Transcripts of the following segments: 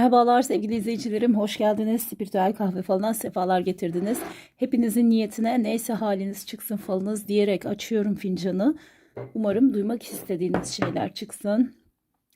Merhabalar sevgili izleyicilerim, hoş geldiniz. Spiritüel kahve falına sefalar getirdiniz. Hepinizin niyetine neyse haliniz çıksın falınız diyerek açıyorum fincanı. Umarım duymak istediğiniz şeyler çıksın.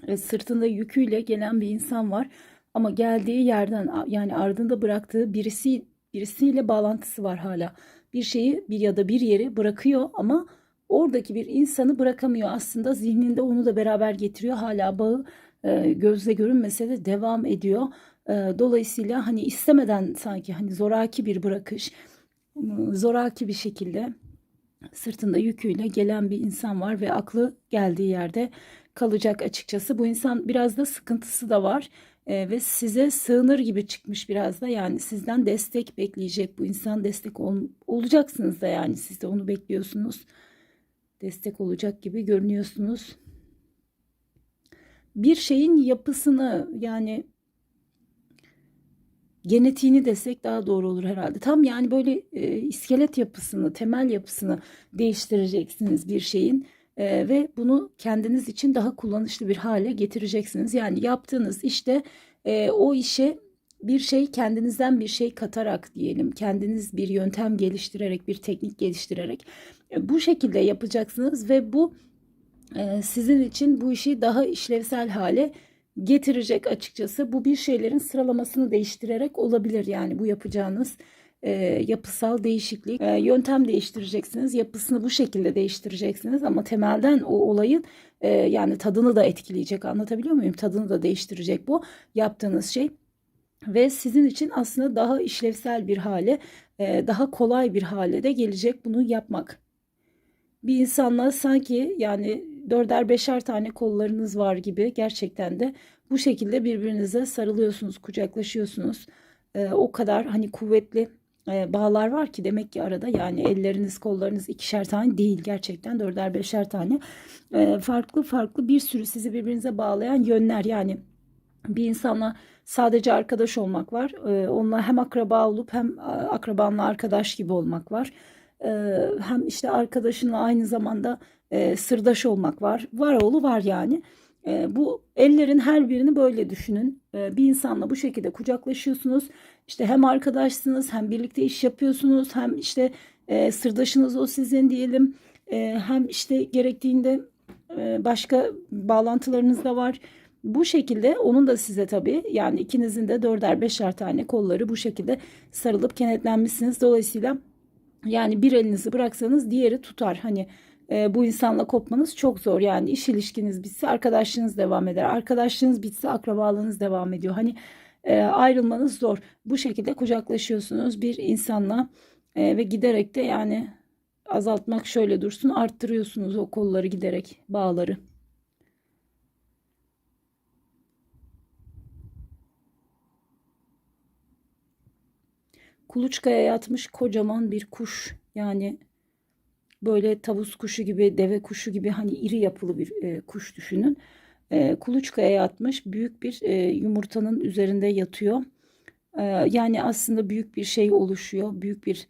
E, sırtında yüküyle gelen bir insan var ama geldiği yerden yani ardında bıraktığı birisi birisiyle bağlantısı var hala. Bir şeyi bir ya da bir yeri bırakıyor ama oradaki bir insanı bırakamıyor aslında zihninde onu da beraber getiriyor hala bağı e, gözle görünmese de devam ediyor. E, dolayısıyla hani istemeden sanki hani zoraki bir bırakış, zoraki bir şekilde sırtında yüküyle gelen bir insan var ve aklı geldiği yerde kalacak açıkçası. Bu insan biraz da sıkıntısı da var e, ve size sığınır gibi çıkmış biraz da yani sizden destek bekleyecek bu insan destek ol, olacaksınız da yani siz de onu bekliyorsunuz. Destek olacak gibi görünüyorsunuz bir şeyin yapısını yani genetiğini desek daha doğru olur herhalde. Tam yani böyle e, iskelet yapısını, temel yapısını değiştireceksiniz bir şeyin e, ve bunu kendiniz için daha kullanışlı bir hale getireceksiniz. Yani yaptığınız işte e, o işe bir şey kendinizden bir şey katarak diyelim kendiniz bir yöntem geliştirerek bir teknik geliştirerek e, bu şekilde yapacaksınız ve bu sizin için bu işi daha işlevsel hale getirecek açıkçası. Bu bir şeylerin sıralamasını değiştirerek olabilir yani bu yapacağınız e, yapısal değişiklik. E, yöntem değiştireceksiniz, yapısını bu şekilde değiştireceksiniz ama temelden o olayın e, yani tadını da etkileyecek. Anlatabiliyor muyum? Tadını da değiştirecek bu yaptığınız şey ve sizin için aslında daha işlevsel bir hale, e, daha kolay bir hale de gelecek bunu yapmak. Bir insanla sanki yani dörder beşer tane kollarınız var gibi gerçekten de bu şekilde birbirinize sarılıyorsunuz, kucaklaşıyorsunuz. Ee, o kadar hani kuvvetli e, bağlar var ki demek ki arada yani elleriniz kollarınız ikişer tane değil gerçekten dörder beşer tane. E, farklı farklı bir sürü sizi birbirinize bağlayan yönler yani bir insanla sadece arkadaş olmak var. E, onunla hem akraba olup hem akrabanla arkadaş gibi olmak var. e, hem işte arkadaşınla aynı zamanda e, sırdaş olmak var. Var oğlu var yani. E, bu ellerin her birini böyle düşünün. E, bir insanla bu şekilde kucaklaşıyorsunuz. İşte hem arkadaşsınız hem birlikte iş yapıyorsunuz hem işte e, sırdaşınız o sizin diyelim. Hem işte gerektiğinde e, başka bağlantılarınız da var. Bu şekilde onun da size tabii yani ikinizin de dörder beşer tane kolları bu şekilde sarılıp kenetlenmişsiniz. Dolayısıyla yani bir elinizi bıraksanız diğeri tutar. Hani e, bu insanla kopmanız çok zor. Yani iş ilişkiniz bitse arkadaşlığınız devam eder. Arkadaşlığınız bitse akrabalığınız devam ediyor. Hani e, ayrılmanız zor. Bu şekilde kucaklaşıyorsunuz bir insanla e, ve giderek de yani azaltmak şöyle dursun arttırıyorsunuz o kolları giderek bağları. Kuluçkaya yatmış kocaman bir kuş. Yani böyle tavus kuşu gibi, deve kuşu gibi hani iri yapılı bir e, kuş düşünün. E, kuluçkaya yatmış büyük bir e, yumurtanın üzerinde yatıyor. E, yani aslında büyük bir şey oluşuyor. Büyük bir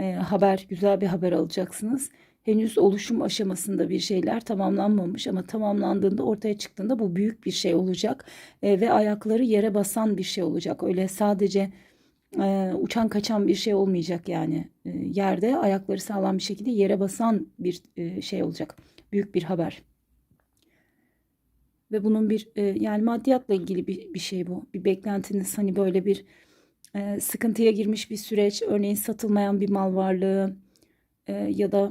e, haber, güzel bir haber alacaksınız. Henüz oluşum aşamasında bir şeyler tamamlanmamış ama tamamlandığında ortaya çıktığında bu büyük bir şey olacak. E, ve ayakları yere basan bir şey olacak. Öyle sadece e, uçan kaçan bir şey olmayacak yani. E, yerde ayakları sağlam bir şekilde yere basan bir e, şey olacak. Büyük bir haber. Ve bunun bir e, yani maddiyatla ilgili bir, bir şey bu. Bir beklentiniz hani böyle bir e, sıkıntıya girmiş bir süreç. Örneğin satılmayan bir mal varlığı e, ya da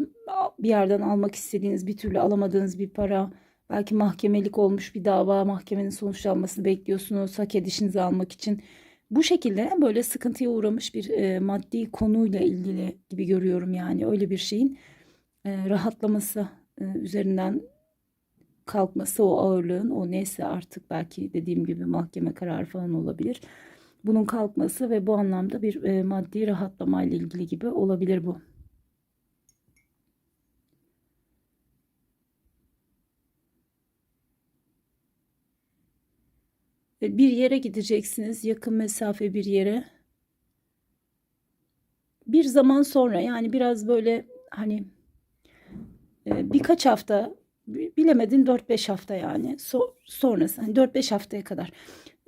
bir yerden almak istediğiniz bir türlü alamadığınız bir para. Belki mahkemelik olmuş bir dava mahkemenin sonuçlanmasını bekliyorsunuz hak edişinizi almak için bu şekilde böyle sıkıntıya uğramış bir e, maddi konuyla ilgili gibi görüyorum yani öyle bir şeyin e, rahatlaması e, üzerinden kalkması o ağırlığın o neyse artık belki dediğim gibi mahkeme kararı falan olabilir. Bunun kalkması ve bu anlamda bir e, maddi rahatlamayla ilgili gibi olabilir bu. Bir yere gideceksiniz yakın mesafe bir yere. Bir zaman sonra yani biraz böyle hani e, birkaç hafta bilemedin 4-5 hafta yani. So, sonrası hani 4-5 haftaya kadar.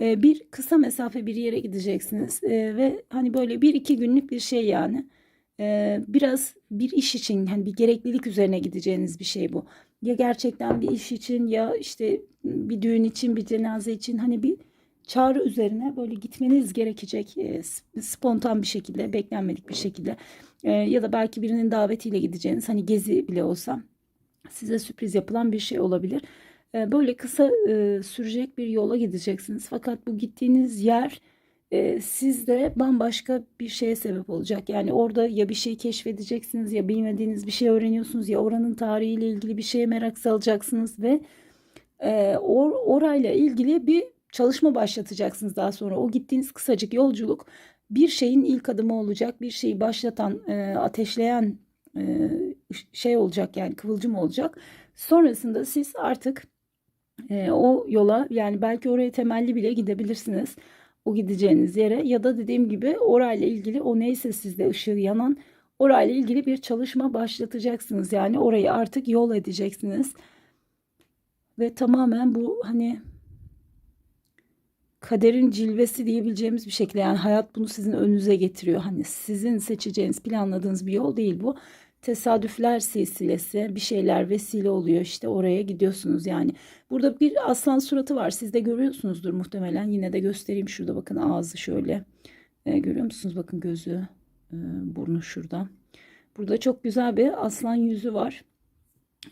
E, bir kısa mesafe bir yere gideceksiniz E, ve hani böyle bir iki günlük bir şey yani. Biraz bir iş için hani bir gereklilik üzerine gideceğiniz bir şey bu. Ya gerçekten bir iş için ya işte bir düğün için bir cenaze için hani bir çağrı üzerine böyle gitmeniz gerekecek spontan bir şekilde beklenmedik bir şekilde ya da belki birinin davetiyle gideceğiniz hani gezi bile olsa size sürpriz yapılan bir şey olabilir. Böyle kısa sürecek bir yola gideceksiniz. Fakat bu gittiğiniz yer e, sizde bambaşka bir şeye sebep olacak. Yani orada ya bir şey keşfedeceksiniz ya bilmediğiniz bir şey öğreniyorsunuz ya oranın tarihiyle ilgili bir şeye merak salacaksınız ve e, or, orayla ilgili bir çalışma başlatacaksınız daha sonra. O gittiğiniz kısacık yolculuk bir şeyin ilk adımı olacak. Bir şeyi başlatan, e, ateşleyen e, şey olacak yani kıvılcım olacak. Sonrasında siz artık e, o yola yani belki oraya temelli bile gidebilirsiniz. O gideceğiniz yere ya da dediğim gibi orayla ilgili o neyse sizde ışığı yanan orayla ilgili bir çalışma başlatacaksınız. Yani orayı artık yol edeceksiniz. Ve tamamen bu hani kaderin cilvesi diyebileceğimiz bir şekilde yani hayat bunu sizin önünüze getiriyor. Hani sizin seçeceğiniz, planladığınız bir yol değil bu. Tesadüfler silsilesi, bir şeyler vesile oluyor işte oraya gidiyorsunuz yani. Burada bir aslan suratı var. Siz de görüyorsunuzdur muhtemelen. Yine de göstereyim şurada bakın ağzı şöyle. E, görüyor musunuz? Bakın gözü, e, burnu şurada. Burada çok güzel bir aslan yüzü var.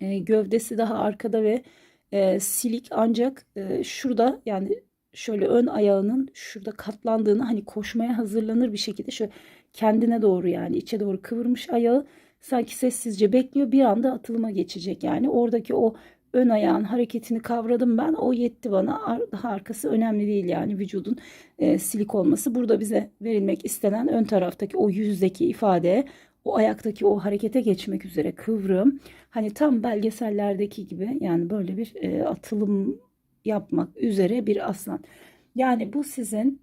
E, gövdesi daha arkada ve e, silik ancak e, şurada yani şöyle ön ayağının şurada katlandığını hani koşmaya hazırlanır bir şekilde şöyle kendine doğru yani içe doğru kıvırmış ayağı sanki sessizce bekliyor. Bir anda atılıma geçecek yani. Oradaki o ön ayağın hareketini kavradım ben. O yetti bana. Daha arkası önemli değil yani vücudun e, silik olması. Burada bize verilmek istenen ön taraftaki o yüzdeki ifade o ayaktaki o harekete geçmek üzere kıvrım hani tam belgesellerdeki gibi yani böyle bir e, atılım yapmak üzere bir aslan. Yani bu sizin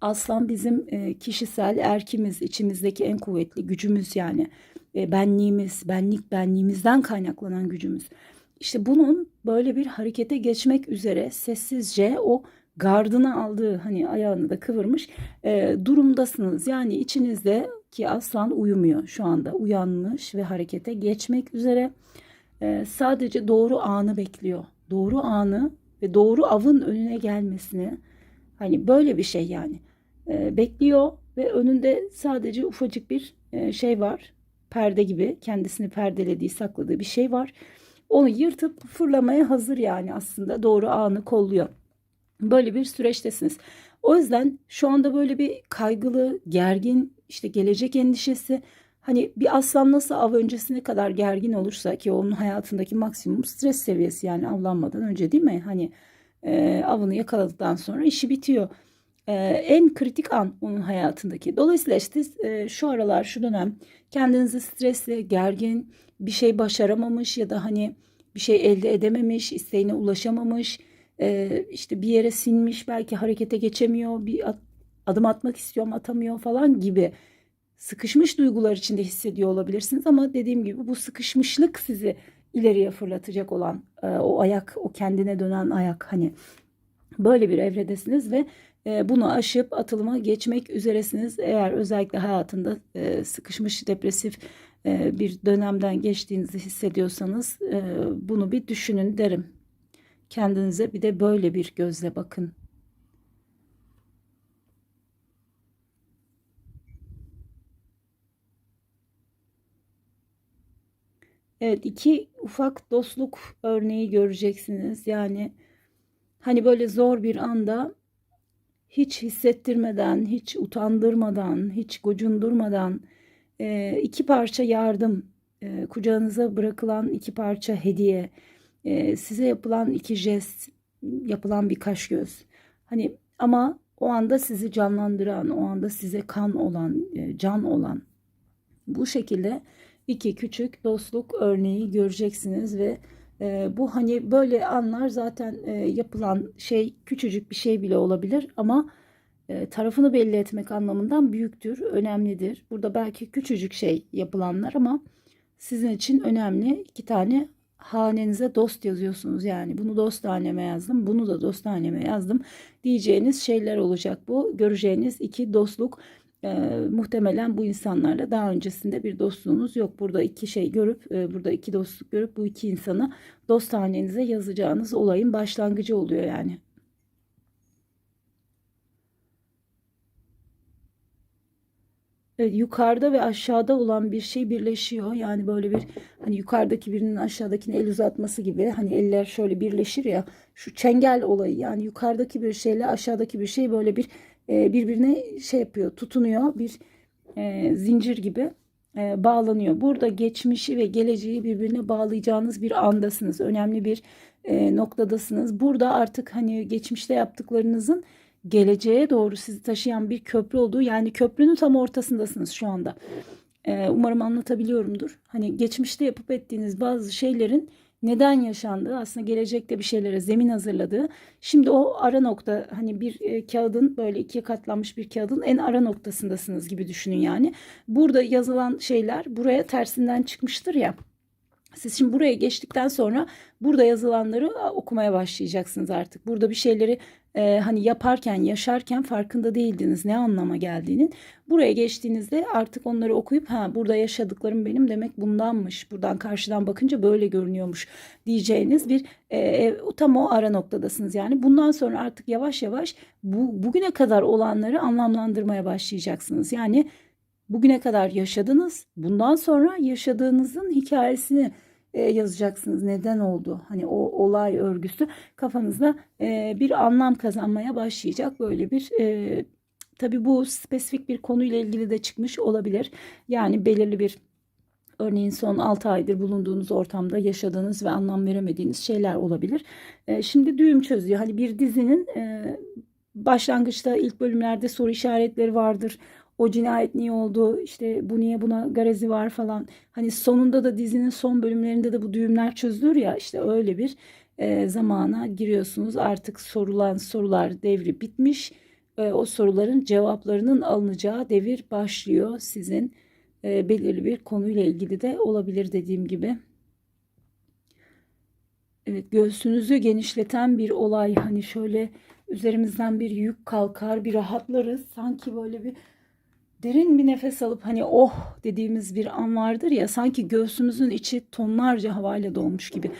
aslan bizim e, kişisel erkimiz, içimizdeki en kuvvetli gücümüz yani benliğimiz, benlik benliğimizden kaynaklanan gücümüz. İşte bunun böyle bir harekete geçmek üzere sessizce o gardını aldığı hani ayağını da kıvırmış e, durumdasınız. Yani içinizde ki aslan uyumuyor şu anda uyanmış ve harekete geçmek üzere e, sadece doğru anı bekliyor. Doğru anı ve doğru avın önüne gelmesini hani böyle bir şey yani e, bekliyor ve önünde sadece ufacık bir e, şey var perde gibi kendisini perdelediği sakladığı bir şey var onu yırtıp fırlamaya hazır yani aslında doğru anı kolluyor böyle bir süreçtesiniz o yüzden şu anda böyle bir kaygılı gergin işte gelecek endişesi Hani bir aslan nasıl av öncesine kadar gergin olursa ki onun hayatındaki maksimum stres seviyesi yani avlanmadan önce değil mi? Hani e, avını yakaladıktan sonra işi bitiyor. E, en kritik an onun hayatındaki. Dolayısıyla işte e, şu aralar şu dönem kendinizi stresli, gergin, bir şey başaramamış ya da hani bir şey elde edememiş, isteğine ulaşamamış, e, işte bir yere sinmiş, belki harekete geçemiyor, bir adım atmak istiyorum atamıyor falan gibi sıkışmış duygular içinde hissediyor olabilirsiniz ama dediğim gibi bu sıkışmışlık sizi ileriye fırlatacak olan o ayak, o kendine dönen ayak hani böyle bir evredesiniz ve bunu aşıp atılıma geçmek üzeresiniz. Eğer özellikle hayatında e, sıkışmış depresif e, bir dönemden geçtiğinizi hissediyorsanız e, bunu bir düşünün derim. Kendinize bir de böyle bir gözle bakın. Evet iki ufak dostluk örneği göreceksiniz. Yani hani böyle zor bir anda hiç hissettirmeden, hiç utandırmadan, hiç gocundurmadan e, iki parça yardım, e, kucağınıza bırakılan iki parça hediye, e, size yapılan iki jest, yapılan bir kaş göz. Hani ama o anda sizi canlandıran, o anda size kan olan, can olan bu şekilde iki küçük dostluk örneği göreceksiniz ve e, bu hani böyle anlar zaten e, yapılan şey küçücük bir şey bile olabilir ama e, tarafını belli etmek anlamından büyüktür, önemlidir. Burada belki küçücük şey yapılanlar ama sizin için önemli iki tane hanenize dost yazıyorsunuz yani. Bunu dost haneme yazdım. Bunu da dost haneme yazdım. Diyeceğiniz şeyler olacak bu. Göreceğiniz iki dostluk. E, muhtemelen bu insanlarla daha öncesinde bir dostluğunuz yok. Burada iki şey görüp, e, burada iki dostluk görüp bu iki insanı dost hanenize yazacağınız olayın başlangıcı oluyor yani. Evet, yukarıda ve aşağıda olan bir şey birleşiyor. Yani böyle bir hani yukarıdaki birinin aşağıdakine el uzatması gibi hani eller şöyle birleşir ya şu çengel olayı yani yukarıdaki bir şeyle aşağıdaki bir şey böyle bir e, birbirine şey yapıyor tutunuyor bir e, zincir gibi e, bağlanıyor. Burada geçmişi ve geleceği birbirine bağlayacağınız bir andasınız. Önemli bir e, noktadasınız. Burada artık hani geçmişte yaptıklarınızın geleceğe doğru sizi taşıyan bir köprü olduğu yani köprünün tam ortasındasınız şu anda. Ee, umarım anlatabiliyorumdur. Hani geçmişte yapıp ettiğiniz bazı şeylerin neden yaşandığı aslında gelecekte bir şeylere zemin hazırladığı. Şimdi o ara nokta hani bir e, kağıdın böyle ikiye katlanmış bir kağıdın en ara noktasındasınız gibi düşünün yani. Burada yazılan şeyler buraya tersinden çıkmıştır ya. Siz şimdi buraya geçtikten sonra burada yazılanları okumaya başlayacaksınız artık. Burada bir şeyleri e, hani yaparken, yaşarken farkında değildiniz ne anlama geldiğinin. Buraya geçtiğinizde artık onları okuyup ha burada yaşadıklarım benim demek bundanmış. Buradan karşıdan bakınca böyle görünüyormuş diyeceğiniz bir e, e, tam o ara noktadasınız. Yani bundan sonra artık yavaş yavaş bu bugüne kadar olanları anlamlandırmaya başlayacaksınız. Yani bugüne kadar yaşadınız. Bundan sonra yaşadığınızın hikayesini e, yazacaksınız. Neden oldu? Hani o olay örgüsü kafanızda e, bir anlam kazanmaya başlayacak. Böyle bir e, tabii bu spesifik bir konuyla ilgili de çıkmış olabilir. Yani belirli bir örneğin son 6 aydır bulunduğunuz ortamda yaşadığınız ve anlam veremediğiniz şeyler olabilir. E, şimdi düğüm çözüyor. Hani bir dizinin e, başlangıçta ilk bölümlerde soru işaretleri vardır o cinayet niye oldu işte bu niye buna garezi var falan. Hani sonunda da dizinin son bölümlerinde de bu düğümler çözülür ya işte öyle bir e, zamana giriyorsunuz. Artık sorulan sorular devri bitmiş. E, o soruların cevaplarının alınacağı devir başlıyor sizin e, belirli bir konuyla ilgili de olabilir dediğim gibi. Evet göğsünüzü genişleten bir olay hani şöyle üzerimizden bir yük kalkar bir rahatlarız sanki böyle bir derin bir nefes alıp hani oh dediğimiz bir an vardır ya sanki göğsümüzün içi tonlarca havayla dolmuş gibi.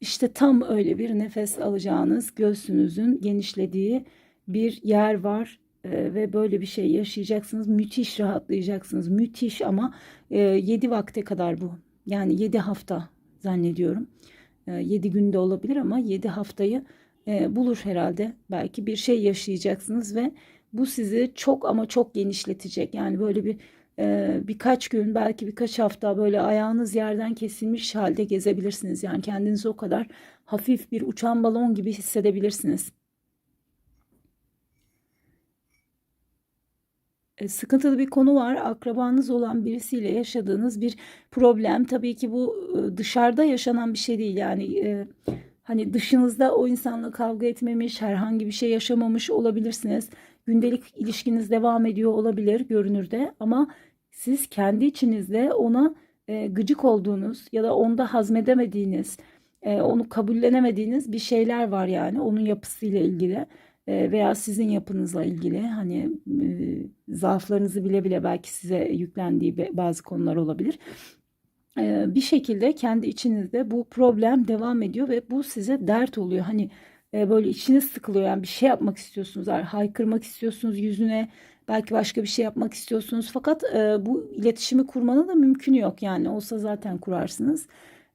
İşte tam öyle bir nefes alacağınız göğsünüzün genişlediği bir yer var ee, ve böyle bir şey yaşayacaksınız. Müthiş rahatlayacaksınız. Müthiş ama e, 7 vakte kadar bu. Yani 7 hafta zannediyorum. E, 7 günde olabilir ama 7 haftayı e, bulur herhalde. Belki bir şey yaşayacaksınız ve bu sizi çok ama çok genişletecek. Yani böyle bir e, birkaç gün belki birkaç hafta böyle ayağınız yerden kesilmiş halde gezebilirsiniz. Yani kendinizi o kadar hafif bir uçan balon gibi hissedebilirsiniz. E, sıkıntılı bir konu var. Akrabanız olan birisiyle yaşadığınız bir problem. Tabii ki bu e, dışarıda yaşanan bir şey değil. Yani e, hani dışınızda o insanla kavga etmemiş, herhangi bir şey yaşamamış olabilirsiniz gündelik ilişkiniz devam ediyor olabilir görünürde ama siz kendi içinizde ona e, gıcık olduğunuz ya da onda hazmedemediğiniz, e, onu kabullenemediğiniz bir şeyler var yani onun yapısıyla ilgili e, veya sizin yapınızla ilgili hani e, zaaflarınızı bile bile belki size yüklendiği bazı konular olabilir. E, bir şekilde kendi içinizde bu problem devam ediyor ve bu size dert oluyor. Hani e, böyle içiniz sıkılıyor. Yani bir şey yapmak istiyorsunuz. Haykırmak istiyorsunuz yüzüne. Belki başka bir şey yapmak istiyorsunuz. Fakat e, bu iletişimi kurmanın da mümkün yok. Yani olsa zaten kurarsınız.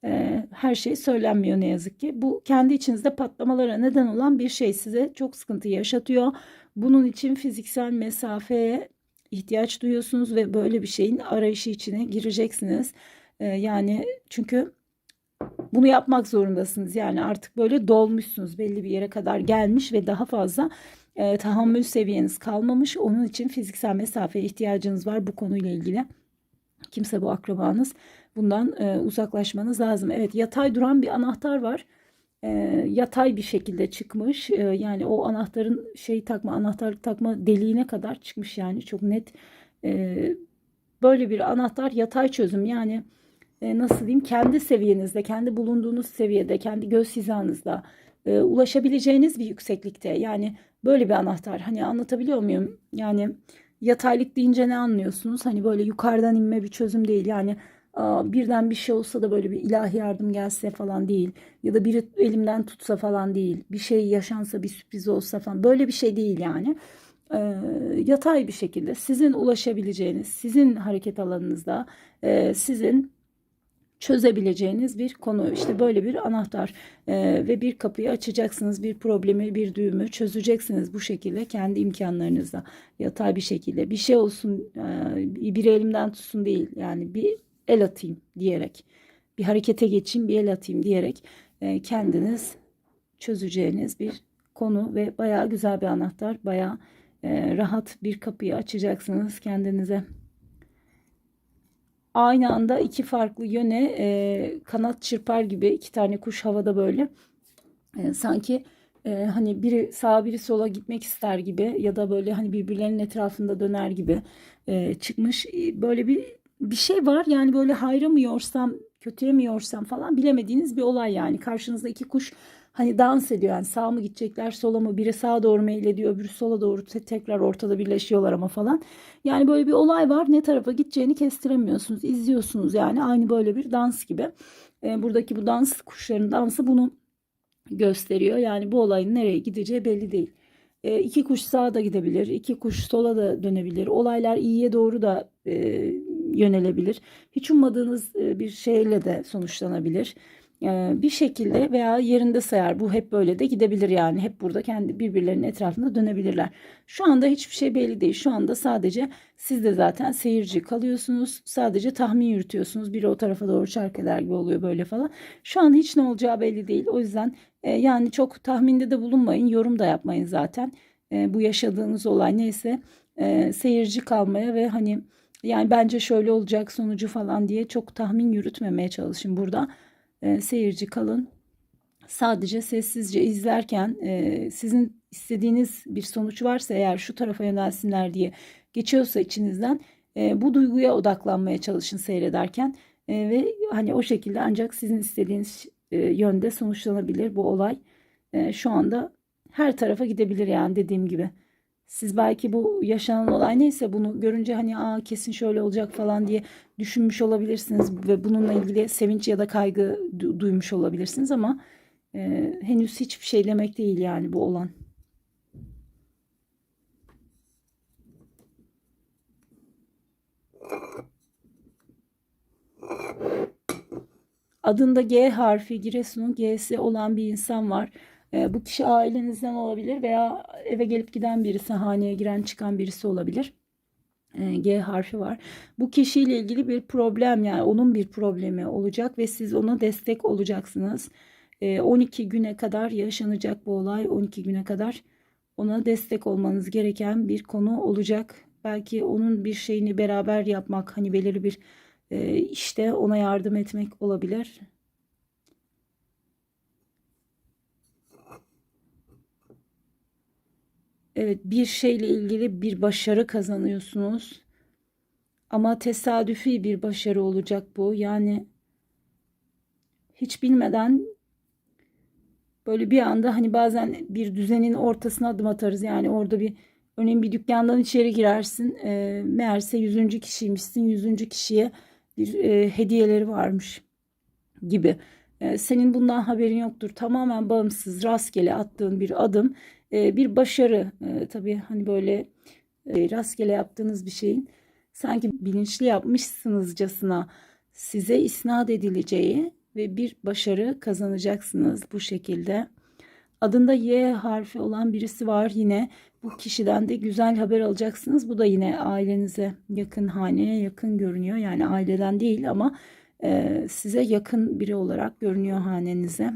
E, her şey söylenmiyor ne yazık ki. Bu kendi içinizde patlamalara neden olan bir şey size çok sıkıntı yaşatıyor. Bunun için fiziksel mesafeye ihtiyaç duyuyorsunuz ve böyle bir şeyin arayışı içine gireceksiniz. E, yani çünkü bunu yapmak zorundasınız. Yani artık böyle dolmuşsunuz belli bir yere kadar gelmiş ve daha fazla e, tahammül seviyeniz kalmamış. Onun için fiziksel mesafeye ihtiyacınız var bu konuyla ilgili. Kimse bu akrabanız. Bundan e, uzaklaşmanız lazım. Evet yatay duran bir anahtar var. E, yatay bir şekilde çıkmış. E, yani o anahtarın şey takma anahtarlık takma deliğine kadar çıkmış yani çok net. E, böyle bir anahtar yatay çözüm yani e, nasıl diyeyim kendi seviyenizde, kendi bulunduğunuz seviyede, kendi göz hizanızda e, ulaşabileceğiniz bir yükseklikte. Yani böyle bir anahtar. Hani anlatabiliyor muyum? Yani yataylık deyince ne anlıyorsunuz? Hani böyle yukarıdan inme bir çözüm değil. Yani birden bir şey olsa da böyle bir ilahi yardım gelse falan değil. Ya da biri elimden tutsa falan değil. Bir şey yaşansa bir sürpriz olsa falan. Böyle bir şey değil yani. Ee, yatay bir şekilde sizin ulaşabileceğiniz, sizin hareket alanınızda, e, sizin çözebileceğiniz bir konu. İşte böyle bir anahtar Ee, ve bir kapıyı açacaksınız, bir problemi, bir düğümü çözeceksiniz bu şekilde kendi imkanlarınızla yatay bir şekilde. Bir şey olsun, e, bir elimden tutsun değil yani bir el atayım diyerek, bir harekete geçeyim, bir el atayım diyerek e, kendiniz çözeceğiniz bir konu ve bayağı güzel bir anahtar, bayağı e, rahat bir kapıyı açacaksınız kendinize aynı anda iki farklı yöne e, kanat çırpar gibi iki tane kuş havada böyle. E, sanki e, hani biri sağa biri sola gitmek ister gibi ya da böyle hani birbirlerinin etrafında döner gibi e, çıkmış. E, böyle bir bir şey var. Yani böyle hayra mı yorsam kötüye mi yorsam falan bilemediğiniz bir olay yani. Karşınızda iki kuş hani dans ediyor yani sağa mı gidecekler sola mı biri sağa doğru meylediyor öbürü sola doğru te- tekrar ortada birleşiyorlar ama falan. Yani böyle bir olay var ne tarafa gideceğini kestiremiyorsunuz izliyorsunuz yani aynı böyle bir dans gibi. E, buradaki bu dans kuşların dansı bunu gösteriyor yani bu olayın nereye gideceği belli değil. E, iki kuş sağa da gidebilir iki kuş sola da dönebilir olaylar iyiye doğru da e, yönelebilir. Hiç ummadığınız e, bir şeyle de sonuçlanabilir. Bir şekilde veya yerinde sayar. Bu hep böyle de gidebilir yani. Hep burada kendi birbirlerinin etrafında dönebilirler. Şu anda hiçbir şey belli değil. Şu anda sadece siz de zaten seyirci kalıyorsunuz. Sadece tahmin yürütüyorsunuz. Biri o tarafa doğru çark eder gibi oluyor böyle falan. Şu an hiç ne olacağı belli değil. O yüzden yani çok tahminde de bulunmayın. Yorum da yapmayın zaten. Bu yaşadığınız olay neyse seyirci kalmaya ve hani yani bence şöyle olacak sonucu falan diye çok tahmin yürütmemeye çalışın burada e, seyirci kalın. Sadece sessizce izlerken e, sizin istediğiniz bir sonuç varsa eğer şu tarafa yönelsinler diye geçiyorsa içinizden e, bu duyguya odaklanmaya çalışın seyrederken e, ve hani o şekilde ancak sizin istediğiniz e, yönde sonuçlanabilir bu olay. E, şu anda her tarafa gidebilir yani dediğim gibi. Siz belki bu yaşanan olay neyse bunu görünce hani aa kesin şöyle olacak falan diye düşünmüş olabilirsiniz ve bununla ilgili sevinç ya da kaygı du- duymuş olabilirsiniz ama e, henüz hiçbir şey demek değil yani bu olan. Adında G harfi Giresun'un G'si olan bir insan var. E, bu kişi ailenizden olabilir veya eve gelip giden birisi, haneye giren çıkan birisi olabilir. E, G harfi var. Bu kişiyle ilgili bir problem yani onun bir problemi olacak ve siz ona destek olacaksınız. E, 12 güne kadar yaşanacak bu olay. 12 güne kadar ona destek olmanız gereken bir konu olacak. Belki onun bir şeyini beraber yapmak, hani belirli bir e, işte ona yardım etmek olabilir. Evet, bir şeyle ilgili bir başarı kazanıyorsunuz. Ama tesadüfi bir başarı olacak bu. Yani hiç bilmeden böyle bir anda hani bazen bir düzenin ortasına adım atarız. Yani orada bir örneğin bir dükkandan içeri girersin. E, meğerse yüzüncü kişiymişsin. Yüzüncü kişiye bir e, hediyeleri varmış gibi. E, senin bundan haberin yoktur. Tamamen bağımsız, rastgele attığın bir adım, bir başarı. E, tabii hani böyle e, rastgele yaptığınız bir şeyin sanki bilinçli yapmışsınızcasına size isnat edileceği ve bir başarı kazanacaksınız bu şekilde. Adında Y harfi olan birisi var yine. Bu kişiden de güzel haber alacaksınız. Bu da yine ailenize yakın, haneye yakın görünüyor. Yani aileden değil ama e, size yakın biri olarak görünüyor hanenize.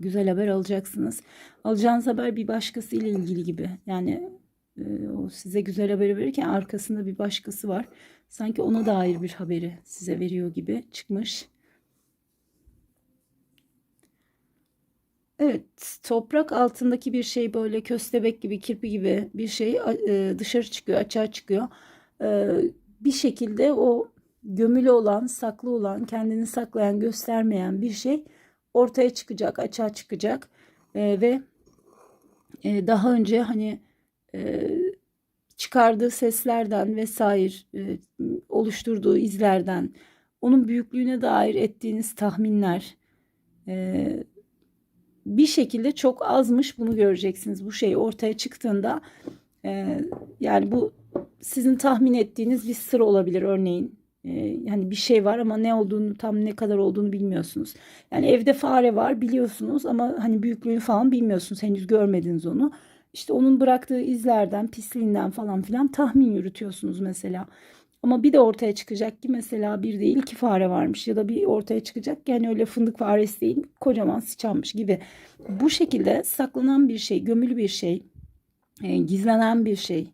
Güzel haber alacaksınız. Alacağınız haber bir başkası ile ilgili gibi. Yani e, o size güzel haberi verirken arkasında bir başkası var. Sanki ona dair bir haberi size veriyor gibi çıkmış. Evet, toprak altındaki bir şey böyle köstebek gibi, kirpi gibi bir şey e, dışarı çıkıyor, açığa çıkıyor. E, bir şekilde o gömülü olan, saklı olan, kendini saklayan, göstermeyen bir şey ortaya çıkacak, açığa çıkacak E, ve e, daha önce hani e, çıkardığı seslerden vesaire e, oluşturduğu izlerden onun büyüklüğüne dair ettiğiniz tahminler e, bir şekilde çok azmış bunu göreceksiniz. Bu şey ortaya çıktığında e, yani bu sizin tahmin ettiğiniz bir sır olabilir örneğin. Yani bir şey var ama ne olduğunu tam ne kadar olduğunu bilmiyorsunuz. Yani evde fare var biliyorsunuz ama hani büyüklüğünü falan bilmiyorsunuz. Henüz görmediniz onu. İşte onun bıraktığı izlerden, pisliğinden falan filan tahmin yürütüyorsunuz mesela. Ama bir de ortaya çıkacak ki mesela bir değil iki fare varmış ya da bir ortaya çıkacak ki hani öyle fındık faresi değil kocaman sıçanmış gibi. Bu şekilde saklanan bir şey, gömülü bir şey, e, gizlenen bir şey,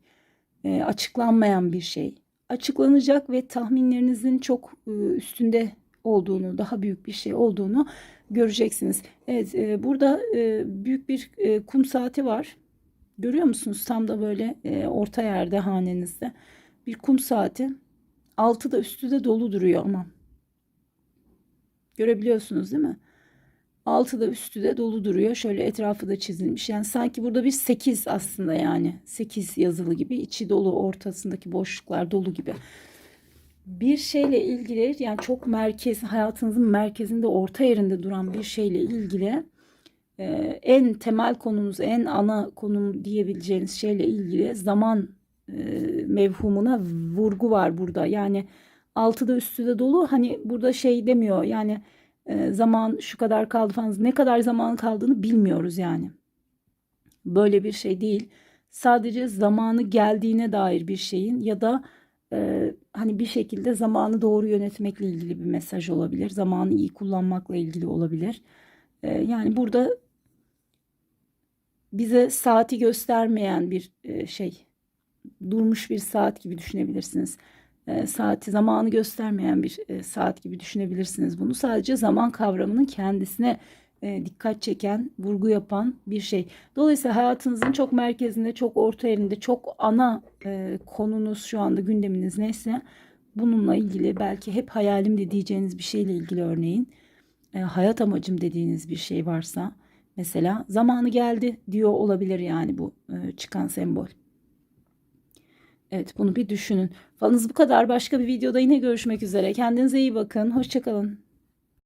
e, açıklanmayan bir şey açıklanacak ve tahminlerinizin çok e, üstünde olduğunu, daha büyük bir şey olduğunu göreceksiniz. Evet, e, burada e, büyük bir kum saati var. Görüyor musunuz? Tam da böyle orta yerde hanenizde bir kum saati. Altı da üstü de dolu duruyor ama. Görebiliyorsunuz değil mi? Altı da üstü de dolu duruyor. Şöyle etrafı da çizilmiş. Yani sanki burada bir 8 aslında yani. 8 yazılı gibi. içi dolu ortasındaki boşluklar dolu gibi. Bir şeyle ilgili yani çok merkez hayatınızın merkezinde orta yerinde duran bir şeyle ilgili e, en temel konunuz en ana konum diyebileceğiniz şeyle ilgili zaman e, mevhumuna vurgu var burada. Yani altı da üstü de dolu. Hani burada şey demiyor. Yani zaman şu kadar kaldı falan. Ne kadar zaman kaldığını bilmiyoruz yani. Böyle bir şey değil. Sadece zamanı geldiğine dair bir şeyin ya da e, hani bir şekilde zamanı doğru yönetmekle ilgili bir mesaj olabilir. Zamanı iyi kullanmakla ilgili olabilir. E, yani burada bize saati göstermeyen bir e, şey durmuş bir saat gibi düşünebilirsiniz. E, saati zamanı göstermeyen bir e, saat gibi düşünebilirsiniz bunu. Sadece zaman kavramının kendisine e, dikkat çeken, vurgu yapan bir şey. Dolayısıyla hayatınızın çok merkezinde, çok orta yerinde, çok ana konunuz şu anda gündeminiz neyse bununla ilgili belki hep hayalim de diyeceğiniz bir şeyle ilgili örneğin hayat amacım dediğiniz bir şey varsa mesela zamanı geldi diyor olabilir yani bu çıkan sembol. Evet bunu bir düşünün. Falınız bu kadar. Başka bir videoda yine görüşmek üzere. Kendinize iyi bakın. Hoşçakalın.